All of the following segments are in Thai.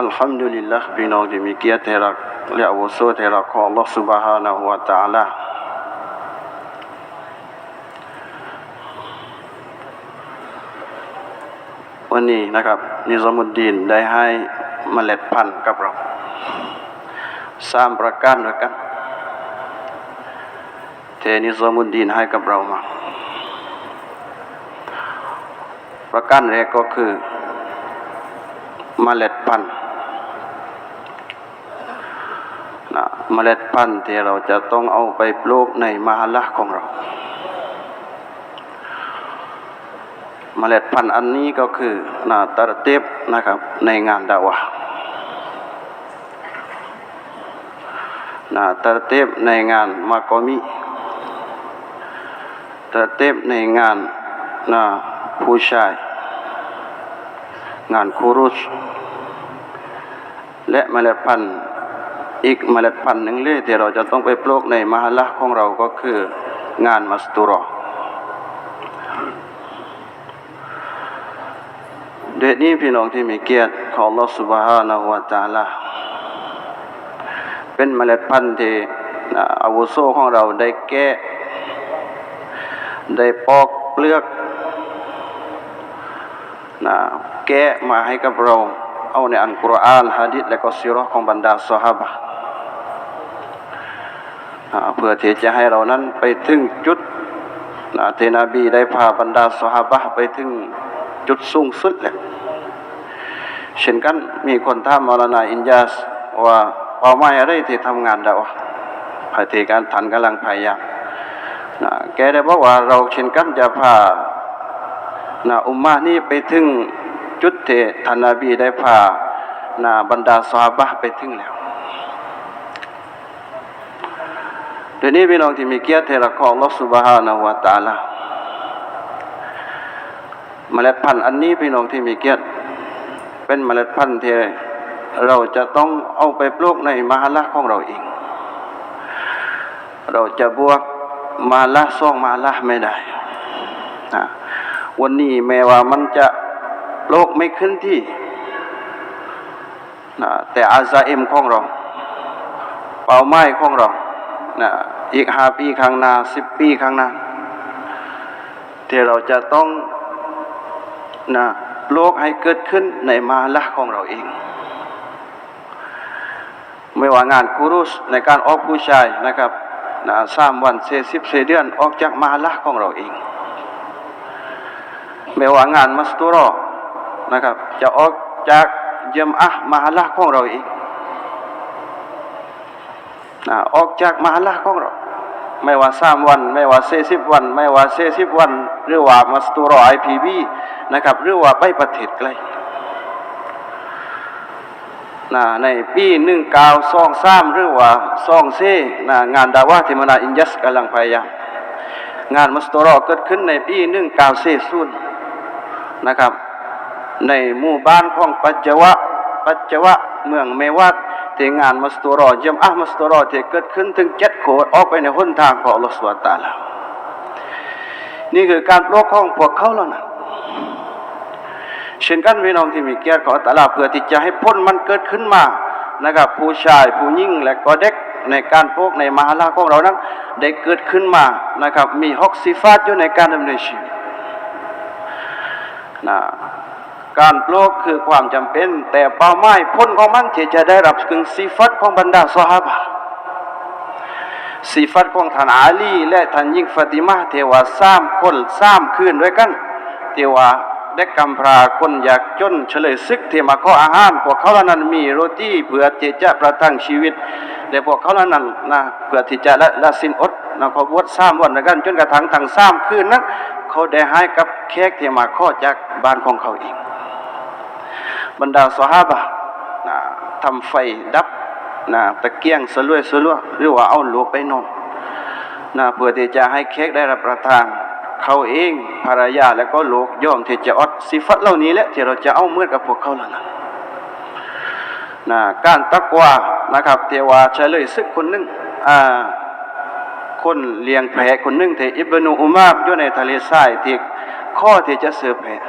อัลฮัมดุลิลละพี่น้องที่มีเกียรติรักและอาวุโสที่รักของ Allah Subhanahu wa Taala วันนี้นะครับนิซามุดดีนได้ให้เมล็ดพันธุ์กับเราสามประการด้วยกันเทนิซามุดดีนให้กับเรามา ประการแรกก็คือเมล็ดพันธุ์นะ เมล็ดพันธุ์ที่เราจะต้องเอาไปปลูกในมหาละของเรา เมล็ดพันธุ์อันนี้ก็คือนาตรเตบนะครับในงานดาวะนาตรเตบในงานมากอมีตรเตบในงานนาผู้ชาย งานคูรุสและเมล็ดพันธุ์ อีกเมล็ดพันธุ์หนึ่งเลยที่เราจะต้องไปปลูกในมหาละของเราก็คืองานมัสตุรอเด็ดนี้พี่น้องที่มีเกียรติของ Allah Subhanahu wa Taala เป็นเมล็ดพันธุ์ที่อาวุโสของเราได้แก้ได้ปอกเปลือกนะแก้มาให้กับเรา เอาในอันกุรอานฮะดิษและก็ซีรอของบรรดาสหาบ เพื่อที่จะให้เรานั้นไปถึงจุดนะที่นบีได้พาบรรดาสหาบะไปถึงจุดสูงสุดเลยเช่นกันมีคนถามมรณาอินยาสว่าเป้าหมายอะไรที่ทำงานดาวภายที่การทันกำลังพยายามนะแกได้บอกว่าเราเช่นกันจะพานะอุมมานี่ไปถึงจุดที่ท่านนบีได้พานะบรรดาสหาบะไปถึงแล้ว เดี๋ยวนี้พี่น้องที่มีเกียรติเระของ Allah Subhanahu wa Taala เมล็ดพันธุ์อันนี้พี่น้องที่มีเกียรติ เป็นเมล็ดพันธุ์ที่เราจะต้องเอาไปปลูกในมหาละของเราเอง เราจะบวกมาละซ่องมาละไม่ได้นะวันนี้แม้ว่ามันจะโลกไม่ขึ้นที่นะแต่อาซาเอ็มของเรา เป้าหมายของเรา นะอีกห้าปีข้างหน้าสิบปีข้างหน้าที่เราจะต้องนะโลกให้เกิดขึ้นในมาละของเราเอง ไม่ว่างานคูรุสในการออกผู้ชายนะครับนะสามวันเซสิบเซเดือนออกจากมาละของเราเอง ไม่ว่างานมัสตุรอนะครับ จะออกจากเยี่ยมอะมาละของเราเอง ออกจากมาละของเรา ไม่ว่าสามวัน ไม่ว่าเซสิบวัน ไม่ว่าเซสิบวัน หรือว่ามัสตูรอไอพีบีนะครับหรือว่าไปประเทศไกลนะในปีหนึ่งเก้าสองสามหรือว่าสองเซนะงานดาวะที่มนาอินยัสกำลังพยายามงานมัสตูรอเกิดขึ้นในปีหนึ่งเก้าเซซุนนะครับ ในหมู่บ้านของปัจจวะ ปัจจวะเมืองเมวัด ที่งานมัสตูรอเยี่ยมอะมัสตูรอที่เกิดขึ้นถึงเจ็ดโขดออกไปในหนทางของอัลลอฮฺสุบตาลานี่คือการโลกของพวกเขาแล้วนะเช่นกันพี่น้องที่มีเกียรติของตาลาเพื่อที่จะให้พ้นมันเกิดขึ้นมานะครับผู้ชายผู้หญิงและก็เด็กในการพวกในมหาลาของเรานั้นได้เกิดขึ้นมานะครับมีฮอกซิฟาตอยู่ในการดำเนินชีวิตนะ การโลกคือความจำเป็น แต่เป้าหมายพ้นของมันที่จะได้รับถึงสีฟัดของบรรดาสหาบะสีฟัดของท่านอาลี และท่านยิ่งฟาติมาเทวาสามคนสามคืนด้วยกันเทวาเด็กกำพร้าคนอยากจนเฉลยซึกเทมาข้ออาหารพวกเขาเหล่านั้นมีโรตีเพื่อที่จะประทังชีวิตแต่พวกเขาเหล่านั้นนะเพื่อที่จะละละสินอดนะเขาบวชสามวันด้วยกันจนกระทั่งทั้งสามคืนนั้น เขาได้ให้กับแขกเทมาข้อจากบ้านของเขาเอง บรรดาสหาบะนะทำไฟดับนะตะเกียงสลวยสลวหรือว่าเอาหลวไปนอนนะเพื่อที่จะให้เค้กได้รับประทาน เขาเองภรรยาและก็ลูกย่อมที่จะอดสิฟัตเหล่านี้แหละที่เราจะเอาเมื่อกับพวกเขาแล้วนะนะการตักวานะครับเทวาเฉลยซึกคนหนึ่งอ่าคนเลี้ยงแพะคนหนึ่งที่อิบนุอุมาบอยู่ในทะเลทรายที่ข้อที่จะเสือแพะ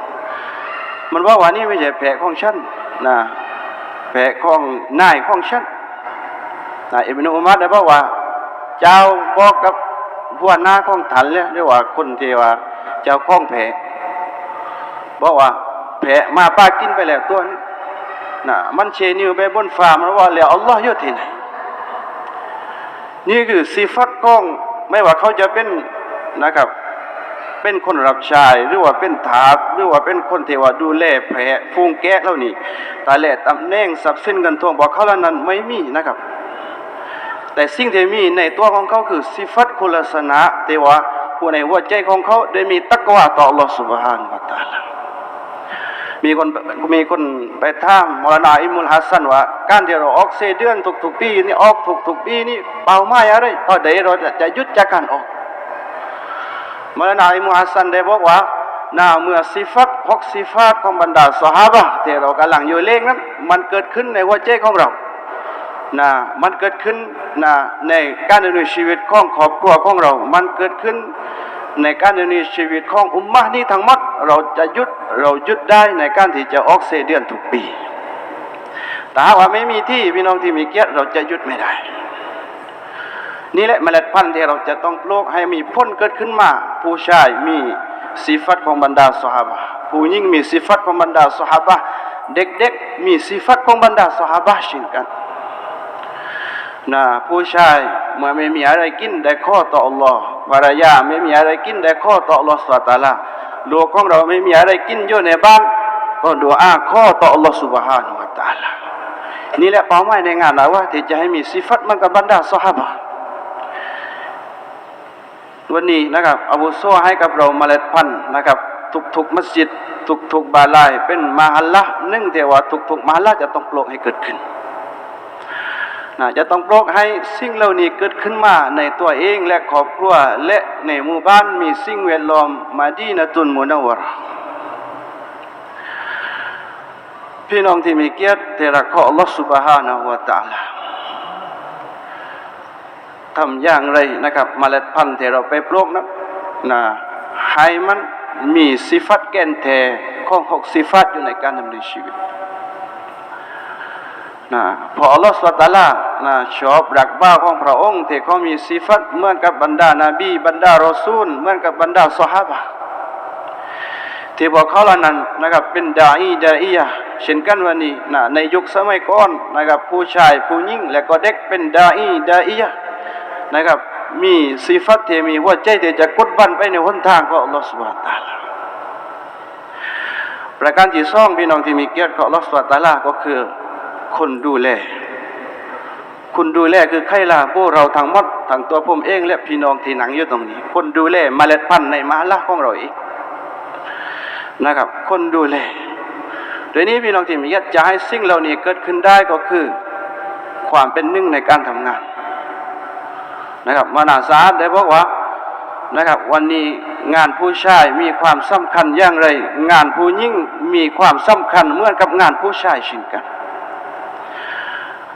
มันว่าว่านี่ไม่ใช่แผลของฉันนะแผลของนายของฉันนะอิบนุอุมัรได้บอกว่า เจ้าบอกกับหัวหน้าของท่านเลยเรียกว่าคนเทว่า เจ้าข้องแผลบอกว่า แผลมาป้ากินไปแล้วตัวนี้นะมันเชนิวไปบนฟ้ามันว่าแล้วอัลลอฮ์ยู่ที่ไหนนี่คือสิฟัตของไม่ว่าเขาจะเป็นนะครับ เป็นคนรับใช้หรือว่าเป็นทาสหรือว่าเป็นคนเทว่าดูแลแพะฟูงแกะเหล่านี้ตาแหล่ตำแหน่งทรัพย์สินเงินทองบอกเขาแล้วนั้นไม่มีนะครับ แต่สิ่งที่มีในตัวของเขาคือสิฟัตคุณลักษณะเทว่าผู้ในหัวใจของเขาได้มีตักวาต่อ Allah Subhanahu wa taala มีคนมีคนไปถามมรณาอิมุลฮัสซันว่า การที่เราออกเซเดือนทุกๆปีนี่ออกทุกๆปีนี่เป้าหมายอะไรตอนใดเราจะจะหยุดจากการออก มรณาอิมุฮัสซันได้บอกว่านาเมื่อสิฟัตหกสิฟัตของบรรดาสหาบะที่เรากำลังอยู่เล่งนั้นมันเกิดขึ้นในหัวใจของเรานะมันเกิดขึ้นนะในการดำเนินชีวิตของครอบครัวของเรา มันเกิดขึ้นในการดำเนินชีวิตของอุมมะนี้ทั้งหมดเราจะยุดเราหยุดได้ในการที่จะออกเซเดือนทุกปีแต่หากว่าไม่มีที่พี่น้องที่มีเกียรติเราจะยุดไม่ได้ นี่แหละเมล็ดพันธุ์ที่เราจะต้องปลูกให้มีพ้นเกิดขึ้นมา ผู้ชายมีสิฟัตของบรรดาสหาบผู้หญิงมีสิฟัตของบรรดาสหาบเด็กๆมีสิฟัตของบรรดาสหาบเช่นกันนะผู้ชายเมื่อไม่มีอะไรกินได้ข้อต่อ Allah ภรรยาไม่มีอะไรกินได้ข้อต่อ Allah สุตาลาลูกของเราไม่มีอะไรกินอยู่ในบ้านก็ดูอาข้อต่อ Allah สุบฮานะฮูวะตะอาลานี่แหละเป้าหมายในงานเราว่าที่จะให้มีสิฟัตเหมันกับบรรดาสหาบ วันนี้นะครับอาวุโซให้กับเรามาเล็ดพันธุ์นะครับทุกทุกมัสยิดทุกทุกบาลาย เป็นมหัลละนึ่งเทวะทุกทุกมหัลละจะต้องปลูกให้เกิดขึ้นนะจะต้องปลูกให้สิ่งเหล่านี้เกิดขึ้นมาในตัวเองและครอบครัวและในหมู่บ้านมีสิ่งแวดล้อมมาดีนะตุนมุนาวรพี่น้องที่มีเกียรติเทระขออัลลอฮฺสุบฮานะฮฺวะตะาลา ทำอย่างไรนะครับมเมล็ดพันธุ์ที่เราไปปลูกนะนะให้มันมีสิฟัตแกนแท้ของหกสิฟัตอยู่ในการดำเนินชีวิตนะพออัลลอฮฺสุลตาลานะชอบรักบ้าของพระองค์ที่เขามีสิฟัตเหมือนกับบรรดานาบีบรรดารอซูลเหมือนกับบรรดาสหายที่บอกเขาเหล่านั้นนะครับเป็นดาอีดาอียะเช่นกันวันนี้นะในยุคสมัยก่อนนะครับผู้ชายผู้หญิงและก็เด็กเป็นดาอีดาอียะ นะครับ มีสีฟัตที่มีหัวใจที่จะกดบันไปในหนทางของอัลลอฮฺสุบฮานตาลาประการที่สองพี่น้องที่มีเกียรติของอัลลอฮฺสุบฮานตาลาก็คือคนดูแลคุณดูแลคือใครล่ะพวกเราทั้งหมดทั้งตัวผมเอง และพี่น้องที่หนังอยู่ตรงนี้ คนดูแลเมล็ดพันธุ์ในมหาละของเราเองนะครับ คนดูแลโดยนี้พี่น้องที่มีเกียรติจะให้สิ่งเหล่านี้เกิดขึ้นได้ก็คือ ความเป็นหนึ่งในการทำงาน นะครับมานาซาได้บอกว่านะครับวันนี้งานผู้ชายมีความสำคัญอย่างไร งานผู้หญิงมีความสำคัญเหมือนกับงานผู้ชายเช่นกัน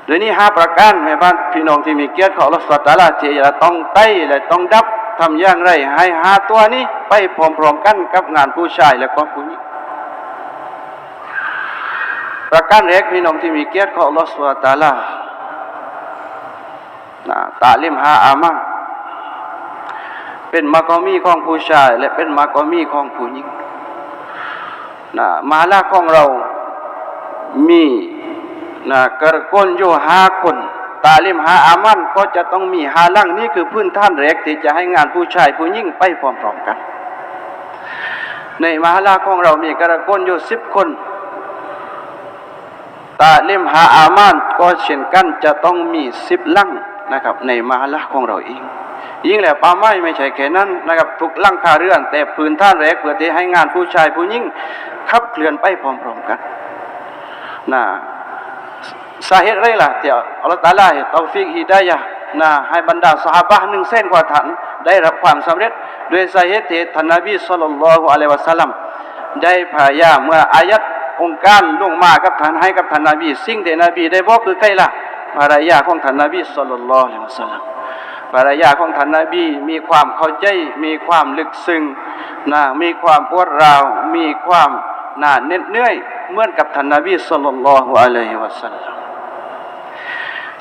โดยนี้ห้าประการแม่บ้านพี่น้องที่มีเกียรติของรัสตาลาที่จะต้องไต้และต้องดับทำอย่างไร ให้หาตัวนี้ไปพร้อมๆกันกับงานผู้ชายและก็ผู้หญิงประการแรกพี่น้องที่มีเกียรติของรัสตาลา นะตาลิมหาอามาเป็นมากอมีของผู้ชาย และเป็นมากอมีของผู้หญิงนะมาลาของเรามีนะกระก้นอยู่ห้าคน ตาลิมหาอามันก็จะต้องมีหาลังนี่คือพื้นท่านแรกที่จะให้งานผู้ชายผู้หญิงไปพร้อมๆกัน ในมหาลาของเรามีกระก้นอยู่สิบคนตาลิมหาอามานก็เช่นกันจะต้องมีสิบลัง นะครับในมหาละของเราเอง ยิ่งแล้วป่าไม้ไม่ใช่แค่นั้นนะครับทุกลังคาเรือนแต่พื้นท่านแรกเพื่อที่ให้งานผู้ชายผู้หญิงขับเคลื่อนไปพร้อมๆกันนะสาเหตุอะไรล่ะที่อัลตาลาห้เตาฟิกฮิดายะนะให้บรรดาสหายหนึ่งเส้นกว่าฐานได้รับความสำเร็จด้วยสาเหตุที่ท่านนบีสุลต่านละฮ์อะลัยวะสัลลัมได้พยายามเมื่ออายัดองค์การลงมากับท่านให้กับท่านนบี สิ่งที่นบีได้บอกคือใครล่ะ ภรรยาของท่านนบีสุลต่านละอะลัยวะสัลลัมภรรยาของท่านนบีมีความเข้าใจมีความลึกซึ้งนะมีความปวดร้าวมีความน่าเน็ดเนื่อยเหมือนกับท่านนบีสุลต่านละฮ์อะลัยฮิวะสัลลัม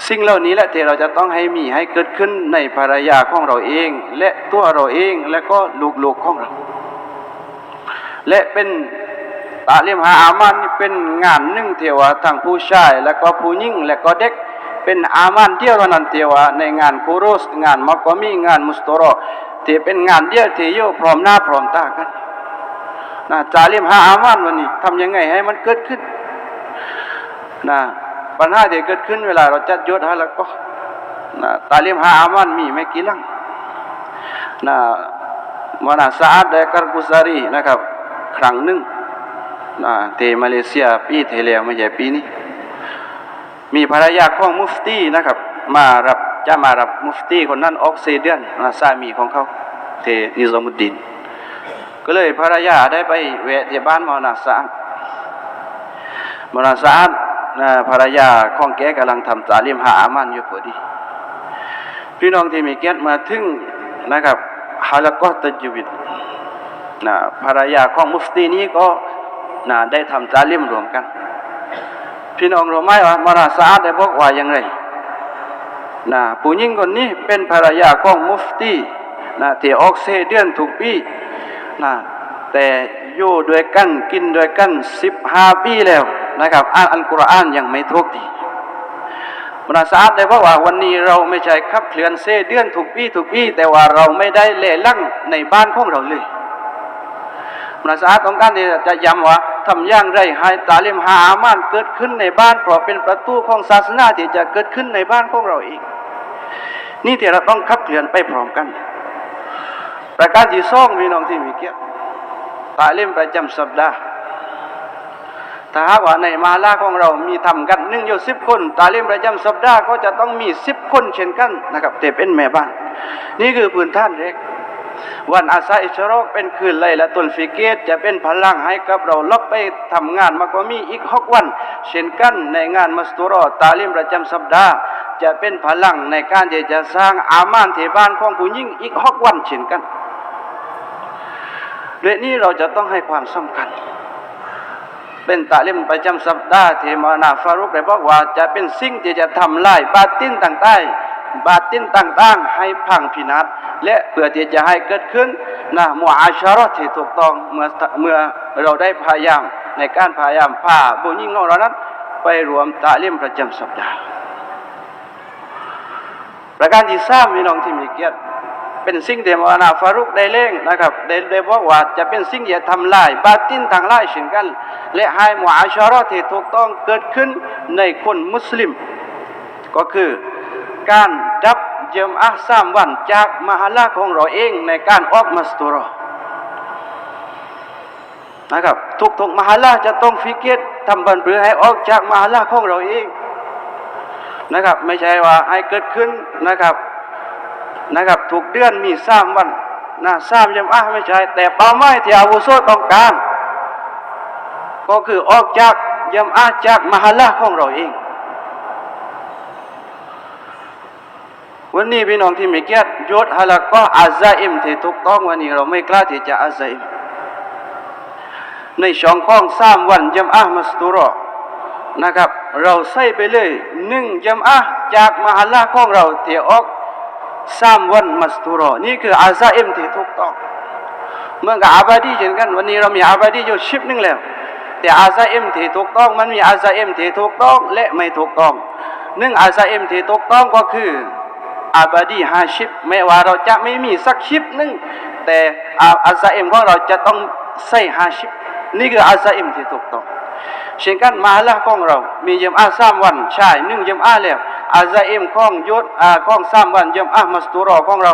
สิ่งเหล่านี้แหละที่เราจะต้องให้มีให้เกิดขึ้นในภรรยาของเราเอง และตัวเราเองและก็ลูกๆของเรา และเป็นตาเลิมหาอามันเป็นงานหนึ่งเทวาทั้งผู้ชาย และก็ผู้หญิงและก็เด็ก เป็นอามันเดียวเท่านั้นเทวในงานคูรุสงานมักกะมีงานมุสตรอที่เป็นงานเดียวที่โยพร้อมหน้าพร้อมตากันนะจาลิมหาอามันวันนี้ทำยังไงให้มันเกิดขึ้นนะปัญหาที่เกิดขึ้นเวลาเราจัดยศฮะแล้วก็นะตาลิมหาอามันมีไม่กี่ลังนะมานาซาดและการกุซารีนะครับ ครั้งหนึ่งนะที่มาเลเซียปีที่แล้วไม่ใช่ปีนี้ มีภรรยาของมุฟตีนะครับ มารับจะมารับมุฟตีคนนั้นออกเซเดือนนะสามีของเขาเทนิซามุดดิน ก็เลยภรรยาได้ไปแวะที่บ้านมอนาสาดมอนาสาดภรรยาของแกกำลังทำตาลิมหาอามันอยู่พอดี พี่น้องที่มีเกียรติมาถึงนะครับฮาละก็ตัจวิตนะภรรยาของมุฟตีนี้ก็นะได้ทำตาลิมรวมกัน พี่น้องรู้ไหมว่ามราสาดได้บอกว่าอย่างไรนะผู้หญิงคนนี้เป็นภรรยาของมุฟตีนะที่ออกเซเดือนทุกปีนะแต่อยู่ด้วยกันกินด้วยกันสิบห้าปีแล้วนะครับ อ่านอัลกุรอานยังไม่ทุกทีมราสาดได้บอกว่าวันนี้เราไม่ใช่ขับเคลื่อนเซเดือนทุกปีทุกปีแต่ว่าเราไม่ได้เล่ลั่งในบ้านของเราเลย มนาสาต้องการที่จะย้ำว่าทำอย่างไรให้ตาลิมหาอามานเกิดขึ้นในบ้านเพราะเป็นประตูของศาสนาที่จะเกิดขึ้นในบ้านของเราเองนี่ที่เราต้องขับเคลื่อนไปพร้อมกัน ประการที่สองพี่น้องที่มีเกียรติตาลิมประจำสัปดาห์ถ้าหากว่าในมาลาของเรามีทำกันหนึ่งอยู่สิบคนตาลิมประจำสัปดาห์ก็จะต้องมีสิบคนเช่นกันนะครับแต่เป็นแม่บ้าน นี่คือพื้นฐานแรก วันอาซาอิชรอกเป็นคืนไลละตุลฟิเกตจะเป็นพลังให้กับเราลบไปทำงานมากกว่ามีอีกหกวัน เช่นกันในงานมัสตุรอตาลิมประจำสัปดาห์ จะเป็นพลังในการที่จะสร้างอามานเทบานของผู้ยิ่งอีกหกวัน เช่นกันเรื่องนี้เราจะต้องให้ความสำคัญเป็นตาลิมประจำสัปดาห์ที่มานาฟารุกได้บอกว่าจะเป็นสิ่งที่จะทำลายบาตินต่างๆ บาตินต่างๆ ให้พังพินาศและเพื่อที่จะให้เกิดขึ้นนะมุอาชาระที่ถูกต้องเมื่อเมื่อเราได้พยายามในการพยายามพาบุญยิ่งของเรานั้น ไปรวมตาลิมประจำสัปดาห์ ประการที่สามพี่น้องที่มีเกียรติเป็นสิ่งที่มรณาฟารุกได้เล่งนะครับได้ได้บอกว่าจะเป็นสิ่งที่ทำลายบาตินทางลายเช่นกัน และให้มุอาชาระที่ถูกต้องเกิดขึ้นในคนมุสลิม ก็คือ การดับเยิมอาสามวันจากมหาลาของเราเองในการออกมัสตุรอนะครับทุกๆมหาลาจะต้องฟิกเกตทำบันเพื่อให้ออกจากมหาลาของเราเองนะครับไม่ใช่ว่าให้เกิดขึ้นนะครับนะครับทุกเดือนมีสามวันนะสามเยิมอาไม่ใช่แต่เป้าหมายที่อาวุโสต้องการ ก็คือออกจากเยิมอาจากมหาลาของเราเอง วันนี้พี่น้องที่มีเกียรติยศฮาละก็อาซาอิมที่ถูกต้องวันนี้เราไม่กล้าที่จะอาซาอิมในช่องข้องสามวันยำอามัสตุรอนะครับ เราใส่ไปเลยหนึ่งยำอาจากมหาลาของเราเที่ออกสามวันมัสตุรอนี่คืออาซาอิมที่ถูกต้องเมื่อกับอาบาดีเช่นกันวันนี้เรามีอาบาดีอยู่ชิปหนึ่งแล้ว แต่อาซาอิมที่ถูกต้องมันมีอาซาอิมที่ถูกต้องและไม่ถูกต้องหนึ่งอาซาอิมที่ถูกต้องก็คือ อาบดีฮาชิบแม้ว่าเราจะไม่มีสักชิปนึงแต่อาซาเอ็มของเราจะต้องใส่ฮาชิบนี่คืออาซาเอ็มที่ถูกต้องเช่นกันมาละของเรา มีเยมอาสามวันใช่หนึ่งเยมอาแล้วอาซาเอ็มของยศอาของสามวันเยมอามัสตุรอของเรา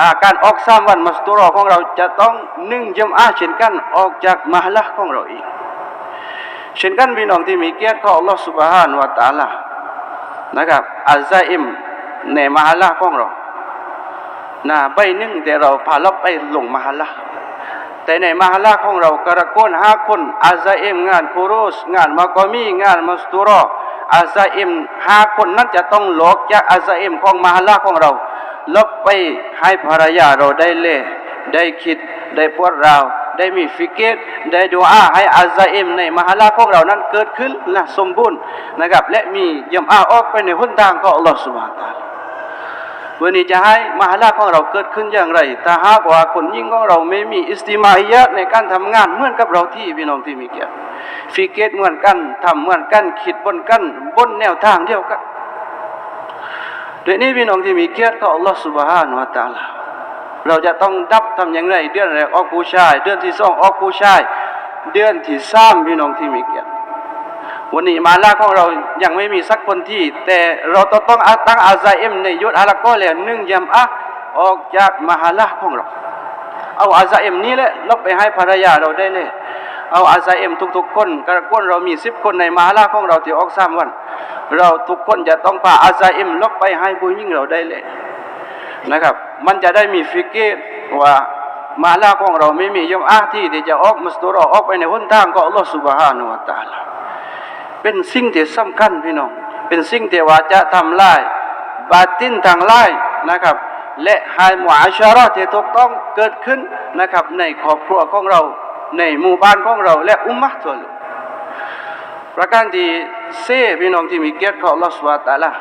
อาการออกสามวันมัสตุรอของเราจะต้องหนึ่งเยมอาเช่นกันออกจากมาละของเราอีกเช่นกันพี่น้องที่มีเกียรติของอัลลอฮฺสุบฮานวะตาลานะครับอาซาเอ็ม ในมหาลาของเรานะใบหนึ่งแต่เราพาเราไปลงมหาลาแต่ในมหาลาของเรากระโกนห้าคนอาซาเอ็มงานคูรุสงานมากอมีงานมัสตุรออาซาเอ็มห้าคนนั้นจะต้องหลอกจากอาซาเอ็มของมหาลาของเราลบไปให้ภรรยาเราได้เล่ได้คิดได้ปวดเราได้มีฟิกเกตได้ดูอาให้อาซาอิมในมหาลาของเรานั้นเกิดขึ้นและสมบูรณ์นะครับและมียำอาออกไปในหนทางของอัลลอฮฺสุบฮานะตะอาลา วันนี้จะให้มหาลาของเราเกิดขึ้นอย่างไรถ้าหากว่าคนยิ่งของเราไม่มีอิสติมาฮิยะในการทำงานเหมือนกับเราที่พี่น้องที่มีเกียรติฟิกเกตเหมือนกันทำเหมือนกันคิดบนกันบนแนวทางเดียวกันเดี๋ยวนี้พี่น้องที่มีเกียรติก็อัลลอฮฺสุบฮานะฮูวะตาลาเราจะต้องดับทำอย่างไร เดือนแรกออกผู้ชาย เดือนที่สองออกผู้ชาย เดือนที่สามพี่น้องที่มีเกียรติ วันนี้มาลาของเรายังไม่มีสักคนที่ แต่เราต้องต้องตั้งอาซาเอ็มในยุทธอาลาก็แล้วหนึ่งยำอะออกจากมหาลาของเรา เอาอาซาเอ็มนี้แหละลบไปให้ภรรยาเราได้เลย เอาอาซาเอ็มทุกๆคนกระก้นเรามีสิบคนในมหาลาของเราที่ออกสามวัน เราทุกคนจะต้องพาอาซาเอ็มลบไปให้ผู้ยิ่งเราได้เลยนะครับ มันจะได้มีฟิกเกตว่ามาลาของเราไม่มียมอาที่ที่จะออกมัสตุรอออกไปในหนทางของอัลลอฮฺสุบฮานุวะตาลา เป็นสิ่งที่สำคัญพี่น้อง เป็นสิ่งที่ว่าจะทำลายบาตินทางไลายนะครับ และให้หมู่อาชาระที่ถูกต้องเกิดขึ้นนะครับ ในครอบครัวของเรา ในหมู่บ้านของเรา และอุมมะตัวเลยประการที่เซพี่น้องที่มีเกียรติของอัลอสุบฮาตะอาลา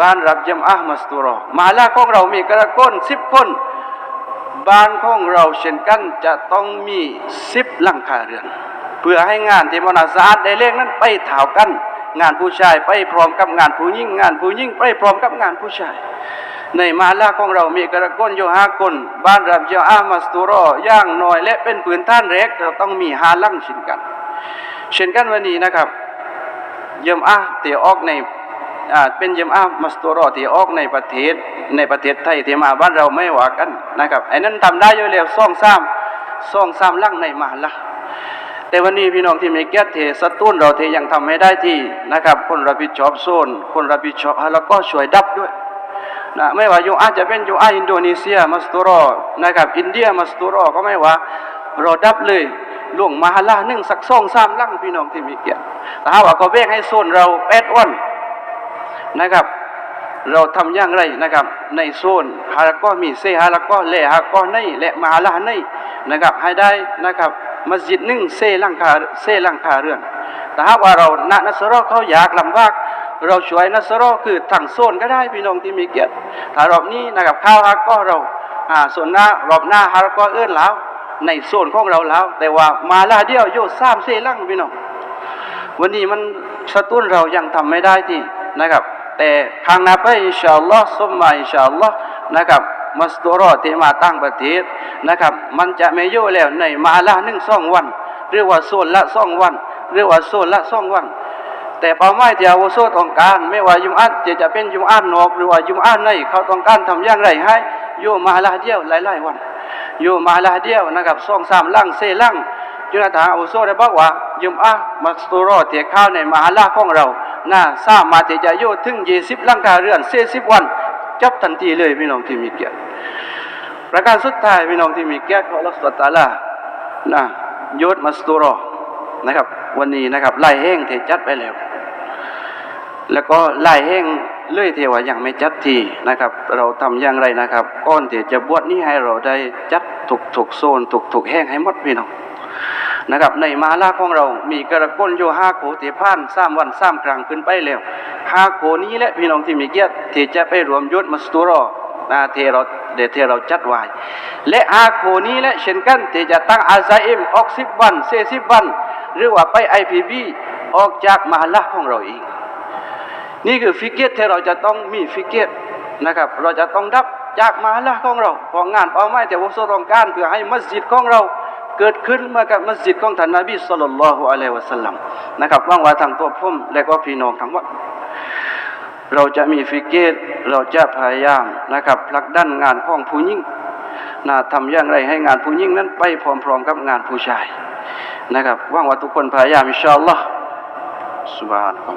บ้านรับจำอามัสตุรอมาลาของเรามีกระก้นสิบคนบ้านของเราเช่นกันจะต้องมีสิบหลังคาเรือน เพื่อให้งานที่มนาสะอาดได้เลขนั้นไปเท่ากัน งานผู้ชายไปพร้อมกับงานผู้หญิงงานผู้หญิงไปพร้อมกับงานผู้ชาย ในมาลาของเรามีกระก้นอยู่ห้าคนบ้านรับจำอามัสตุรอย่างน้อยและเป็นปืนท่านเล็กเราต้องมีห้าลังเช่นกัน เช่นกันวันนี้นะครับเยมอาเตียออกในเป็นเยมอามัสตุรอที่ออกในประเทศในประเทศไทยที่มาบ้านเราไม่ว่ากันนะครับไอ้นั้นทำได้อยู่แล้วซ่องซ้ำซ่องซ้ำลังในมาละ แต่วันนี้พี่น้องที่มีเกียรติเทสตุ้นเราเทยังทำไม่ได้ที่นะครับ คนรับผิดชอบโซน คนรับผิดชอบแล้วก็ช่วยดับด้วยนะไม่ว่าอยู่อาจจะเป็นอยู่อาอินโดนีเซียมัสตุรอนะครับ อินเดียมัสตุรอก็ไม่ว่าเราดับเลยล่วงมหาลาหนึ่งสักซ่องซ้ำลังพี่น้องที่มีเกียรติแต่ถ้าว่าเขาเบ่งให้โซนเราแปดวันนะครับ เราทำอย่างไรนะครับ ในโซนฮาละก็มีเซฮาละก็เลฮาก็ในและมหาลาในนะครับ ให้ได้นะครับ มัสยิดหนึ่งเซลังคาเซลังคาเรื่อนแต่หากว่าเราณนัสรอเขาอยากลำบากเราช่วยนัสรอคือทั้งโซนก็ได้พี่น้องที่มีเกียรติถ้ารอบนี้นะครับข้าวฮาก็เราอ่าส่วนหน้ารอบหน้าฮาละก็เอื้อนแล้วในโซนของเราแล้ว แต่ว่ามาลาเดียวโยสามเซลังพี่น้องวันนี้มันสะตุ้นเรายังทำไม่ได้ที่นะครับ แต่ข้างหน้าไปอินชาอัลลอฮ์สมมาอินชาอัลลอฮ์นะครับ มัสตุรอที่มาตั้งประเทศนะครับ มันจะไม่ยู่แล้วในมาละหนึ่งสองวันเรียกว่าโซนละสองวันเรียกว่าโซนละสองวัน แต่เป้าหมายที่อาวุโสต้องการ ไม่ว่ายุมอันจะจะเป็นยุมอันนอกหรือว่ายุมอันในเขาต้องการทำอย่างไรให้ยู่มาละเดียวหลายๆวันยู่มาละเดียวนะครับสองสามลังเซลังจุลธาอุโซได้บอกว่ายุมอะมัสตุรอเตียข้าวในมหาลาของเราน่าสามารถที่จะโยถึงยี่สิบลังคาเรือนเสียสิบวันจบทันทีเลยพี่น้องที่มีเกียรติ ประการสุดท้ายพี่น้องที่มีเกียรติของอัลลอฮฺสุลตาลานะยธมัสตุรอนะครับ วันนี้นะครับไล่แห้งเทจัดไปแล้ว แล้วก็ไล่แห้งเลื่อยเทว่ายังไม่จัดทีนะครับ เราทำอย่างไรนะครับก้อนที่จะบวชนี้ให้เราได้จัดถูกถูกๆโซนถูกถูกๆแห้งให้หมดพี่น้องนะครับในมาลาของเรา มีกระก้นอยู่ห้าโขที่ผ่านสามวันสามครั้งขึ้นไปแล้วห้าโขนี้และพี่น้องที่มีเกียรติที่จะไปรวมยศมัสตุรอ นาเทเราเดเทเราจัดไว้และห้าโขนี้และเช่นกันที่จะตั้งอาซาอิมออกสิบวันเซสิบวัน หรือว่าไปไอพีบีออกจากมหาลาของเราเอง นี่คือฟิกเกตที่เราจะต้องมีฟิกเกตนะครับ เราจะต้องดับจากมหาละของเราของงานเป้าหมายแต่วงสต้องการเพื่อให้มัสยิดของเราเกิดขึ้นเมื่อกับมัสยิดของท่านนบีสุลต่านละฮ์อะลัยวะสัลลัมนะครับว่างว่าทางตัวผมและก็พี่น้องทั้งหมด เราจะมีฟิกเกตเราจะพยายามนะครับผลักดันงานของผู้หญิงนะทำอย่างไรให้งานผู้หญิงนั้นไปพร้อมๆกับงานผู้ชายนะครับว่างว่าทุกคนพยายามอินชาอัลลอฮ์สุบานของ